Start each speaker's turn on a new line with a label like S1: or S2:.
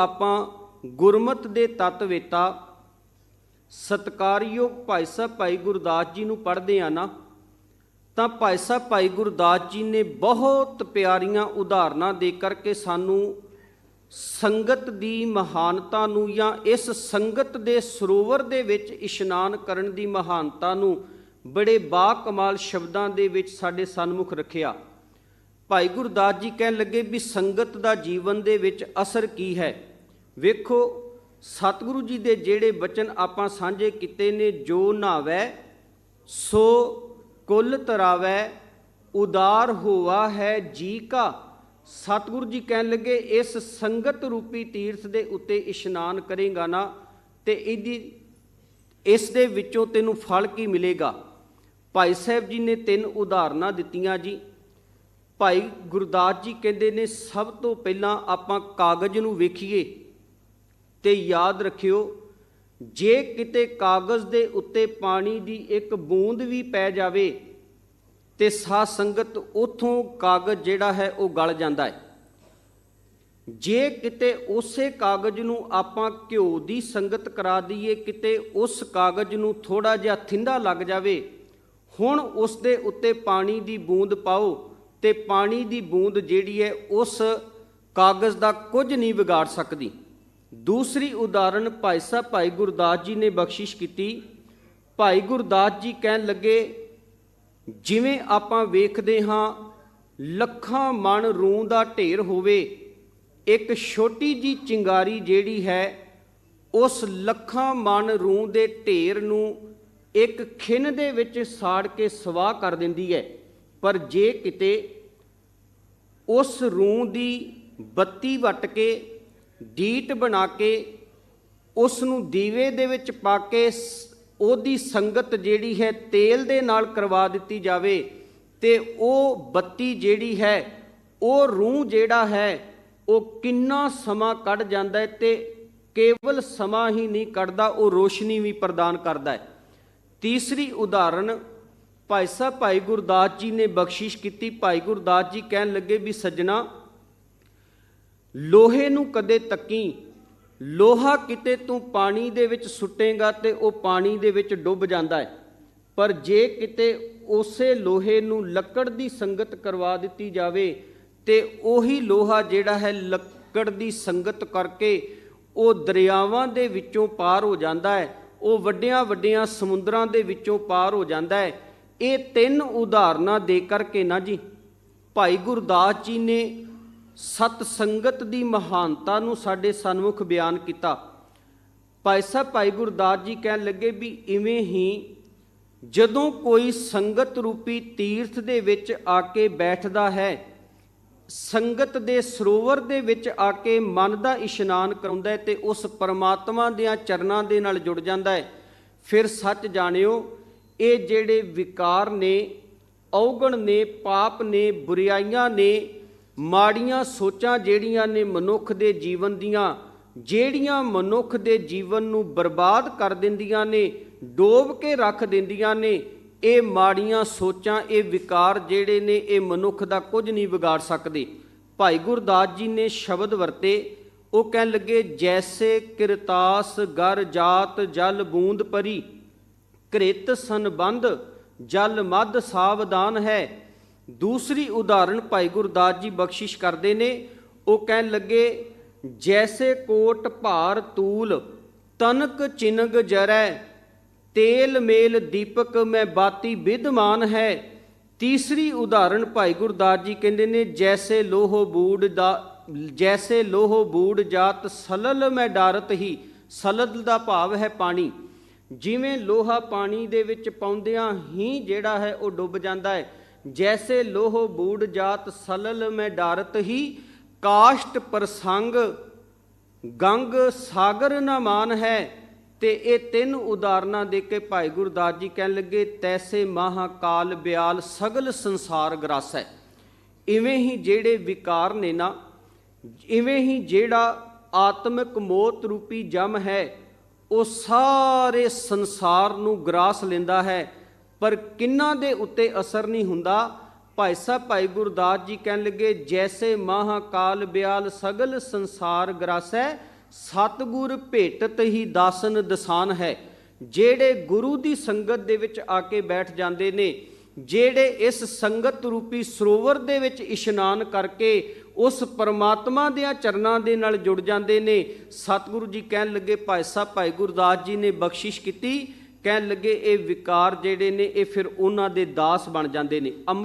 S1: ਆਪਾਂ ਗੁਰਮਤ ਦੇ ਤਤਵੇਤਾ ਸਤਕਾਰਯੋਗ ਭਾਈ ਸਾਹਿਬ ਭਾਈ ਗੁਰਦਾਸ ਜੀ ਨੂੰ ਪੜ੍ਹਦੇ ਆ ਨਾ, ਤਾਂ ਭਾਈ ਸਾਹਿਬ ਭਾਈ ਗੁਰਦਾਸ ਜੀ ਨੇ ਬਹੁਤ ਪਿਆਰੀਆਂ ਉਦਾਹਰਨਾਂ ਦੇ ਕਰਕੇ ਸਾਨੂੰ ਸੰਗਤ ਦੀ ਮਹਾਨਤਾ ਨੂੰ ਜਾਂ ਇਸ ਸੰਗਤ ਦੇ ਸਰੋਵਰ ਦੇ ਵਿੱਚ ਇਸ਼ਨਾਨ ਕਰਨ ਦੀ ਮਹਾਨਤਾ ਨੂੰ ਬੜੇ ਬਾ ਕਮਾਲ ਸ਼ਬਦਾਂ ਦੇ ਵਿੱਚ ਸਾਡੇ ਸਨਮੁਖ ਰੱਖਿਆ। ਭਾਈ ਗੁਰਦਾਸ ਜੀ ਕਹਿਣ ਲੱਗੇ ਵੀ ਸੰਗਤ ਦਾ ਜੀਵਨ ਦੇ ਵਿੱਚ ਅਸਰ ਕੀ ਹੈ? ਵੇਖੋ, ਸਤਿਗੁਰੂ ਜੀ ਦੇ ਜਿਹੜੇ ਬਚਨ ਆਪਾਂ ਸਾਂਝੇ ਕੀਤੇ ਨੇ, ਜੋ ਨਾਵੈ ਸੋ ਕੁੱਲ ਤਰਾਵੈ, ਉਦਾਰ ਹੋਵਾ ਹੈ ਜੀ ਕਾ। ਸਤਿਗੁਰੂ ਜੀ ਕਹਿਣ ਲੱਗੇ, ਇਸ ਸੰਗਤ ਰੂਪੀ ਤੀਰਥ ਦੇ ਉੱਤੇ ਇਸ਼ਨਾਨ ਕਰੇਗਾ ਨਾ, ਤੇ ਇਹਦੀ, ਇਸ ਦੇ ਵਿੱਚੋਂ ਤੈਨੂੰ ਫਲ ਕੀ ਮਿਲੇਗਾ? ਭਾਈ ਸਾਹਿਬ ਜੀ ਨੇ ਤਿੰਨ ਉਦਾਹਰਨਾਂ ਦਿੱਤੀਆਂ ਜੀ। ਭਾਈ ਗੁਰਦਾਸ ਜੀ ਕਹਿੰਦੇ ਨੇ, ਸਭ ਤੋਂ ਪਹਿਲਾਂ ਆਪਾਂ ਕਾਗਜ਼ ਨੂੰ ਵੇਖੀਏ। ਤੇ ਯਾਦ ਰੱਖਿਓ, ਜੇ ਕਿਤੇ ਕਾਗਜ਼ ਦੇ ਉੱਤੇ ਪਾਣੀ ਦੀ ਇੱਕ ਬੂੰਦ ਵੀ ਪੈ ਜਾਵੇ, ਤੇ ਸਾਧ ਸੰਗਤ ਉਥੋਂ ਕਾਗਜ਼ ਜਿਹੜਾ ਹੈ ਉਹ ਗਲ ਜਾਂਦਾ ਹੈ। ਜੇ ਕਿਤੇ ਉਸੇ ਕਾਗਜ਼ ਨੂੰ ਆਪਾਂ ਘਿਓ ਦੀ ਸੰਗਤ ਕਰਾ ਦਈਏ, ਕਿਤੇ ਉਸ ਕਾਗਜ਼ ਨੂੰ ਥੋੜਾ ਜਿਹਾ ਥਿੰਦਾ ਲੱਗ ਜਾਵੇ, ਹੁਣ ਉਸ ਦੇ ਉੱਤੇ ਪਾਣੀ ਦੀ ਬੂੰਦ ਪਾਓ, ਤੇ ਪਾਣੀ ਦੀ ਬੂੰਦ ਜਿਹੜੀ ਹੈ ਉਸ ਕਾਗਜ਼ ਦਾ ਕੁਝ ਨਹੀਂ ਵਿਗਾੜ ਸਕਦੀ। ਦੂਸਰੀ ਉਦਾਹਰਣ ਭਾਈ ਸਾਹਿਬ, ਭਾਈ ਗੁਰਦਾਸ ਜੀ ਨੇ ਬਖਸ਼ਿਸ਼ ਕੀਤੀ। ਭਾਈ ਗੁਰਦਾਸ ਜੀ ਕਹਿਣ ਲੱਗੇ, ਜਿਵੇਂ ਆਪਾਂ ਵੇਖਦੇ ਹਾਂ, ਲੱਖਾਂ ਮਣ ਰੂੰ ਦਾ ਢੇਰ ਹੋਵੇ, ਇੱਕ ਛੋਟੀ ਜੀ ਚਿੰਗਾਰੀ ਜਿਹੜੀ ਹੈ, ਉਸ ਲੱਖਾਂ ਮਣ ਰੂੰ ਦੇ ਢੇਰ ਨੂੰ ਇੱਕ ਖਿੰਨ ਦੇ ਵਿੱਚ ਸਾੜ ਕੇ ਸਵਾਹ ਕਰ ਦਿੰਦੀ ਹੈ। ਪਰ ਜੇ ਕਿਤੇ ਉਸ ਰੂੰ ਦੀ ਬੱਤੀ ਵੱਟ ਕੇ ਡੀਟ ਬਣਾ ਕੇ ਉਸ ਨੂੰ ਦੀਵੇ ਦੇ ਵਿੱਚ ਪਾ ਕੇ ਸ- ਉਹਦੀ ਸੰਗਤ ਜਿਹੜੀ ਹੈ ਤੇਲ ਦੇ ਨਾਲ ਕਰਵਾ ਦਿੱਤੀ ਜਾਵੇ ਤੇ ਉਹ ਬੱਤੀ ਜਿਹੜੀ ਹੈ, ਉਹ ਰੂਹ ਜਿਹੜਾ ਹੈ, ਉਹ ਕਿੰਨਾ ਸਮਾਂ ਕੱਢ ਜਾਂਦਾ ਹੈ ਤੇ ਕੇਵਲ ਸਮਾਂ ਹੀ ਨਹੀਂ ਕੱਢਦਾ, ਉਹ ਰੋਸ਼ਨੀ ਵੀ ਪ੍ਰਦਾਨ ਕਰਦਾ ਹੈ। ਤੀਸਰੀ ਉਦਾਹਰਣ ਭਾਈ ਸਾਹਿਬ, ਭਾਈ ਗੁਰਦਾਸ ਜੀ ਨੇ ਬਖਸ਼ਿਸ਼ ਕੀਤੀ। ਭਾਈ ਗੁਰਦਾਸ ਜੀ ਕਹਿਣ ਲੱਗੇ ਵੀ, ਸੱਜਣਾ ਲੋਹੇ ਨੂੰ ਕਦੇ ਤੱਕੀ, ਲੋਹਾ ਕਿਤੇ ਤੂੰ ਪਾਣੀ ਦੇ ਵਿੱਚ ਸੁੱਟੇਗਾ ਤੇ ਉਹ ਪਾਣੀ ਦੇ ਵਿੱਚ ਡੁੱਬ ਜਾਂਦਾ ਹੈ। ਪਰ ਜੇ ਕਿਤੇ ਉਸੇ ਲੋਹੇ ਨੂੰ ਲੱਕੜ ਦੀ ਸੰਗਤ ਕਰਵਾ ਦਿੱਤੀ ਜਾਵੇ ਤੇ ਉਹੀ ਲੋਹਾ ਜਿਹੜਾ ਹੈ ਲੱਕੜ ਦੀ ਸੰਗਤ ਕਰਕੇ ਉਹ ਦਰਿਆਵਾਂ ਦੇ ਵਿੱਚੋਂ ਪਾਰ ਹੋ ਜਾਂਦਾ ਹੈ, ਉਹ ਵੱਡਿਆਂ ਵੱਡੀਆਂ ਸਮੁੰਦਰਾਂ ਦੇ ਵਿੱਚੋਂ ਪਾਰ ਹੋ ਜਾਂਦਾ ਹੈ। ਇਹ ਤਿੰਨ ਉਦਾਹਰਨਾਂ ਦੇ ਕਰਕੇ ਨਾ ਜੀ, ਭਾਈ ਗੁਰਦਾਸ ਜੀ ਨੇ ਸਤ ਸੰਗਤ ਦੀ ਮਹਾਨਤਾ ਨੂੰ ਸਾਡੇ ਸਨਮੁਖ ਬਿਆਨ ਕੀਤਾ। ਭਾਈ ਸਾਹਿਬ, ਭਾਈ ਗੁਰਦਾਸ ਜੀ ਕਹਿਣ ਲੱਗੇ ਵੀ ਇਵੇਂ ਹੀ ਜਦੋਂ ਕੋਈ ਸੰਗਤ ਰੂਪੀ ਤੀਰਥ ਦੇ ਵਿੱਚ ਆ ਕੇ ਬੈਠਦਾ ਹੈ, ਸੰਗਤ ਦੇ ਸਰੋਵਰ ਦੇ ਵਿੱਚ ਆ ਕੇ ਮਨ ਦਾ ਇਸ਼ਨਾਨ ਕਰਾਉਂਦਾ ਹੈ ਤੇ ਉਸ ਪਰਮਾਤਮਾ ਦੇ ਚਰਨਾਂ ਦੇ ਨਾਲ ਜੁੜ ਜਾਂਦਾ ਹੈ। ਫਿਰ ਸੱਚ ਜਾਣਿਓ, ਇਹ ਜਿਹੜੇ ਵਿਕਾਰ ਨੇ, ਔਗਣ ਨੇ, ਪਾਪ ਨੇ, ਬੁਰਾਈਆਂ ਨੇ ਮਾੜੀਆਂ ਸੋਚਾਂ ਜਿਹੜੀਆਂ ਨੇ ਮਨੁੱਖ ਦੇ ਜੀਵਨ ਦੀਆਂ, ਜਿਹੜੀਆਂ ਮਨੁੱਖ ਦੇ ਜੀਵਨ ਨੂੰ ਬਰਬਾਦ ਕਰ ਦਿੰਦੀਆਂ ਨੇ, ਡੋਬ ਕੇ ਰੱਖ ਦਿੰਦੀਆਂ ਨੇ, ਇਹ ਮਾੜੀਆਂ ਸੋਚਾਂ, ਇਹ ਵਿਕਾਰ ਜਿਹੜੇ ਨੇ, ਇਹ ਮਨੁੱਖ ਦਾ ਕੁਝ ਨਹੀਂ ਵਿਗਾੜ ਸਕਦੇ। ਭਾਈ ਗੁਰਦਾਸ ਜੀ ਨੇ ਸ਼ਬਦ ਵਰਤੇ, ਉਹ ਕਹਿਣ ਲੱਗੇ, ਜੈਸੇ ਕਿਰਤਾਸ ਗਰ ਜਾਤ ਜਲ ਬੂੰਦ ਪਰੀ ਕ੍ਰਿਤ ਸੰਬੰਧ ਜਲ ਮਦ ਸਾਵਧਾਨ ਹੈ ਦੂਸਰੀ ਉਦਾਹਰਣ ਭਾਈ ਗੁਰਦਾਸ ਜੀ ਬਖਸ਼ਿਸ਼ ਕਰਦੇ ਨੇ। ਉਹ ਕਹਿਣ ਲੱਗੇ, ਜੈਸੇ ਕੋਟ ਭਾਰ ਤੂਲ, ਤਨਕ ਚਿਨਗ ਜਰੈ, ਤੇਲ ਮੇਲ ਦੀਪਕ ਮੈਂ ਬਾਤੀ ਵਿਦਮਾਨ ਹੈ। ਤੀਸਰੀ ਉਦਾਹਰਣ ਭਾਈ ਗੁਰਦਾਸ ਜੀ ਕਹਿੰਦੇ ਨੇ, ਜੈਸੇ ਲੋਹੋ ਬੂੜ ਦਾ, ਜੈਸੇ ਲੋਹੋ ਬੂੜ ਜਾਤ ਸਲਲ ਮੈਂ ਡਾਰਤ ਹੀ, ਸਲਲ ਦਾ ਭਾਵ ਹੈ ਪਾਣੀ। ਜਿਵੇਂ ਲੋਹਾ ਪਾਣੀ ਦੇ ਵਿੱਚ ਪਾਉਂਦਿਆਂ ਹੀ ਜਿਹੜਾ ਹੈ ਉਹ ਡੁੱਬ ਜਾਂਦਾ ਹੈ ਜੈਸੇ ਲੋਹ ਬੂੜ ਜਾਤ ਸਲਲ ਮੈਂ ਡਾਰਤ ਹੀ, ਕਾਸ਼ਟ ਪ੍ਰਸੰਗ, ਗੰਗ ਸਾਗਰ ਨਾ ਮਾਨ ਹੈ। ਤੇ ਇਹ ਤਿੰਨ ਉਦਾਹਰਨਾਂ ਦੇ ਕੇ ਭਾਈ ਗੁਰਦਾਸ ਜੀ ਕਹਿਣ ਲੱਗੇ, ਤੈਸੇ ਮਹਾਕਾਲ ਬਿਆਲ ਸਗਲ ਸੰਸਾਰ ਗ੍ਰਸ ਹੈ। ਇਵੇਂ ਹੀ ਜਿਹੜੇ ਵਿਕਾਰ ਨੇ ਨਾ, ਇਵੇਂ ਹੀ ਜਿਹੜਾ ਆਤਮਿਕ ਮੋਤ ਰੂਪੀ ਜਮ ਹੈ, ਉਹ ਸਾਰੇ ਸੰਸਾਰ ਨੂੰ ਗਰਾਸ ਲੈਂਦਾ ਹੈ। ਪਰ ਕਿੰਨਾ ਦੇ ਉੱਤੇ ਅਸਰ ਨਹੀਂ ਹੁੰਦਾ? ਭਾਈ ਸਾਹਿਬ, ਭਾਈ ਗੁਰਦਾਸ ਜੀ ਕਹਿਣ ਲੱਗੇ, ਜੈਸੇ ਮਹਾਕਾਲ ਬਿਆਲ ਸਗਲ ਸੰਸਾਰ ਗਰਾਸੈ, ਸਤਗੁਰ ਭੇਟਤ ਹੀ ਦਾਸਨ ਦਸਾਨ ਹੈ। ਜਿਹੜੇ ਗੁਰੂ ਦੀ ਸੰਗਤ ਦੇ ਵਿੱਚ ਆ ਕੇ ਬੈਠ ਜਾਂਦੇ ਨੇ, ਜਿਹੜੇ ਇਸ ਸੰਗਤ ਰੂਪੀ ਸਰੋਵਰ ਦੇ ਵਿੱਚ ਇਸ਼ਨਾਨ ਕਰਕੇ ਉਸ ਪਰਮਾਤਮਾ ਦੇ ਚਰਨਾਂ ਦੇ ਨਾਲ ਜੁੜ ਜਾਂਦੇ ਨੇ, ਸਤਿਗੁਰੂ ਜੀ ਕਹਿਣ ਲੱਗੇ, ਭਾਈ ਸਾਹਿਬ, ਭਾਈ ਗੁਰਦਾਸ ਜੀ ਨੇ ਬਖਸ਼ਿਸ਼ ਕੀਤੀ ਕਹਿਣ ਲੱਗੇ ਇਹ ਵਿਕਾਰ ਜਿਹੜੇ ਨੇ, ਇਹ ਫਿਰ ਉਹਨਾਂ ਦੇ ਦਾਸ ਬਣ ਜਾਂਦੇ ਨੇ। ਅੰਮ੍ਰਿਤ